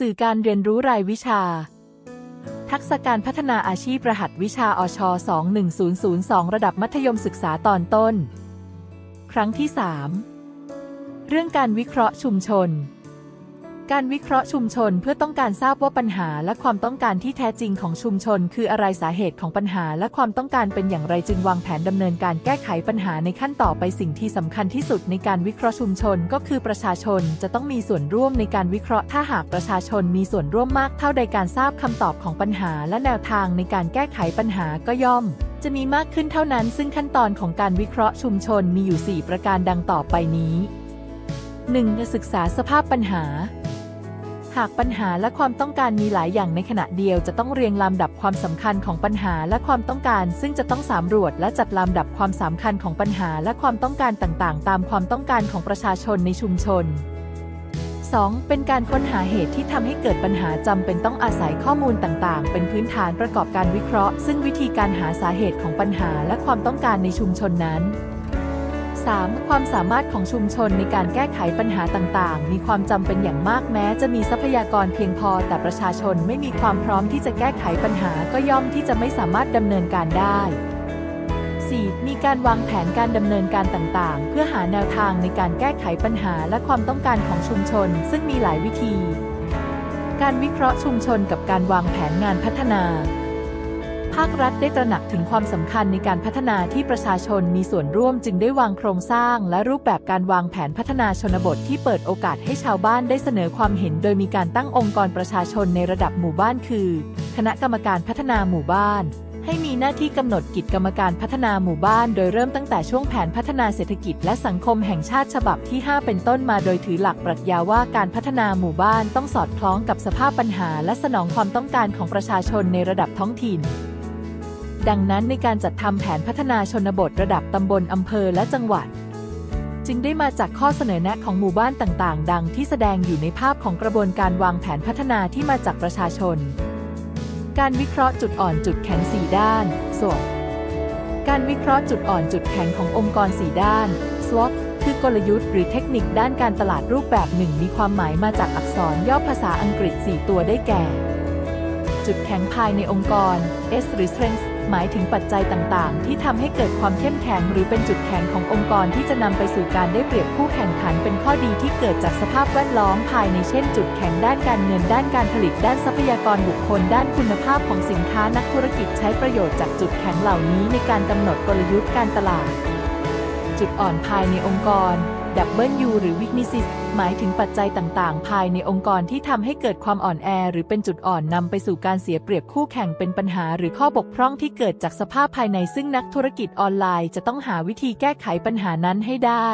สื่อการเรียนรู้รายวิชา ทักษะการพัฒนาอาชีพรหัสวิชาอช 21002 ระดับมัธยมศึกษาตอนต้น ครั้งที่ 3 เรื่องการวิเคราะห์ชุมชน การวิเคราะห์ชุมชนเพื่อต้องการทราบว่าปัญหาและความต้องการที่แท้จริงของชุมชน คืออะไรสาเหตุของปัญหาและความต้องการเป็นอย่างไรจึงวางแผนดำเนินการแก้ไขปัญหาในขั้นต่อไปสิ่งที่สำคัญที่สุดในการวิเคราะห์ชุมชน ก็คือประชาชนจะต้องมีส่วนร่วมในการวิเคราะห์ถ้าหากประชาชนมีส่วนร่วมมากเท่าใดการทราบคำตอบของปัญหา และแนวทางในการแก้ไขปัญหาก็ย่อม จะมีมากขึ้นเท่านั้น ซึ่งขั้นตอนของการวิเคราะห์ชุมชนมีอยู่ 4 ประการดังต่อไปนี้ 1. ศึกษาสภาพปัญหา หากปัญหาและความต้องการมีหลายอย่างในขณะเดียวจะต้องเรียงลำดับความสำคัญของปัญหาและความต้องการ ซึ่งจะต้องสำรวจและจัดลำดับความสำคัญของปัญหาและความต้องการต่างๆ ตามความต้องการของประชาชนในชุมชน 2. เป็นการค้นหาเหตุที่ทำให้เกิดปัญหาจำเป็นต้องอาศัยข้อมูลต่างๆ เป็นพื้นฐานประกอบการวิเคราะห์ ซึ่งวิธีการหาสาเหตุของปัญหาและความต้องการในชุมชนนั้น 3. ความสามารถของชุมชนในการแก้ไขปัญหาต่างๆ มีความจำเป็นอย่างมากแม้จะมีทรัพยากรเพียงพอ แต่ประชาชนไม่มีความพร้อมที่จะแก้ไขปัญหาก็ย่อมที่จะไม่สามารถดำเนินการได้ 4. มีการวางแผนการดำเนินการต่างๆ เพื่อหาแนวทางในการแก้ไขปัญหาและความต้องการของชุมชน ซึ่งมีหลายวิธี การวิเคราะห์ชุมชนกับการวางแผนงานพัฒนา ภาครัฐได้ตระหนักถึงความสำคัญในการพัฒนาที่ประชาชนมีส่วนร่วมจึงได้วางโครงสร้าง และรูปแบบการวางแผนพัฒนาชนบทที่เปิดโอกาสให้ชาวบ้านได้เสนอความเห็น โดยมีการตั้งองค์กรประชาชนในระดับหมู่บ้านคือ คณะกรรมการพัฒนาหมู่บ้าน ให้มีหน้าที่กำหนดกิจกรรมการพัฒนาหมู่บ้าน โดยเริ่มตั้งแต่ช่วงแผนพัฒนาเศรษฐกิจ และสังคมแห่งชาติฉบับที่ 5 เป็นต้นมาโดยถือหลักปรัชญาว่าการพัฒนาหมู่บ้านต้องสอดคล้องกับสภาพปัญหา และสนองความต้องการของประชาชนในระดับท้องถิ่น ดังนั้นในการจัดทำแผนพัฒนาชนบทระดับตำบลอำเภอและจังหวัด จึงได้มาจากข้อเสนอแนะของหมู่บ้านต่างๆ ดังที่แสดงอยู่ในภาพของกระบวนการวางแผนพัฒนาที่มาจากประชาชน การวิเคราะห์จุดอ่อนจุดแข็ง4ด้าน SWOT การวิเคราะห์จุดอ่อนจุดแข็งขององค์กร4ด้าน SWOT คือกลยุทธ์หรือเทคนิคด้านการตลาดรูปแบบหนึ่งมีความหมายมาจากอักษรย่อภาษาอังกฤษ 4 ตัวได้แก่ จุดแข็งภายในองค์กร S หรือ Strength หมายถึงปัจจัยต่างๆ ที่ทำให้เกิดความเข้มแข็งหรือเป็นจุดแข็งขององค์กรที่จะนำไปสู่การได้เปรียบคู่แข่งขันเป็นข้อดีที่เกิดจากสภาพแวดล้อมภายในเช่น จุดแข็งด้านการเงินด้านการผลิตด้านทรัพยากรบุคคล ด้านคุณภาพของสินค้านักธุรกิจใช้ประโยชน์จากจุดแข็งเหล่านี้ในการกำหนดกลยุทธ์การตลาด จุดอ่อนภายในองค์กร W หรือ weaknesses หมายถึงปัจจัยต่างๆ ภายในองค์กรที่ทำให้เกิดความอ่อนแอ หรือเป็นจุดอ่อนนำไปสู่การเสียเปรียบคู่แข่งเป็นปัญหา หรือข้อบกพร่องที่เกิดจากสภาพภายในซึ่งนักธุรกิจออนไลน์จะต้องหาวิธีแก้ไขปัญหานั้นให้ได้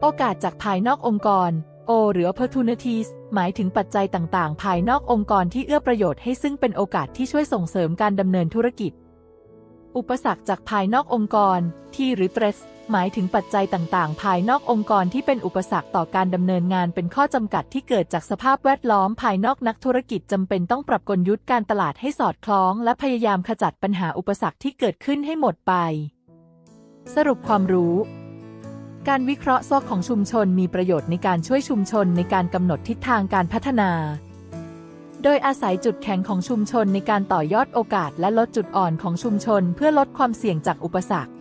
โอกาสจากภายนอกองค์กร O หรือ opportunities หมายถึงปัจจัยต่างๆ ภายนอกองค์กรที่เอื้อประโยชน์ให้ซึ่งเป็นโอกาสที่ช่วยส่งเสริมการดำเนินธุรกิจ อุปสรรคจากภายนอกองค์กรที่หรือ threats หมายถึงปัจจัยต่างๆ ภายนอกองค์กรที่เป็นอุปสรรคต่อการดำเนินงานเป็นข้อจำกัดที่เกิดจากสภาพแวดล้อมภายนอกนักธุรกิจจำเป็นต้องปรับกลยุทธ์การตลาดให้สอดคล้อง และพยายามขจัดปัญหาอุปสรรคที่เกิดขึ้นให้หมดไป สรุปความรู้ การวิเคราะห์ซอกของชุมชนมีประโยชน์ในการช่วยชุมชนในการกำหนดทิศทางการพัฒนา โดยอาศัยจุดแข็งของชุมชนในการต่อยอดโอกาส และลดจุดอ่อนของชุมชน เพื่อลดความเสี่ยงจากอุปสรรค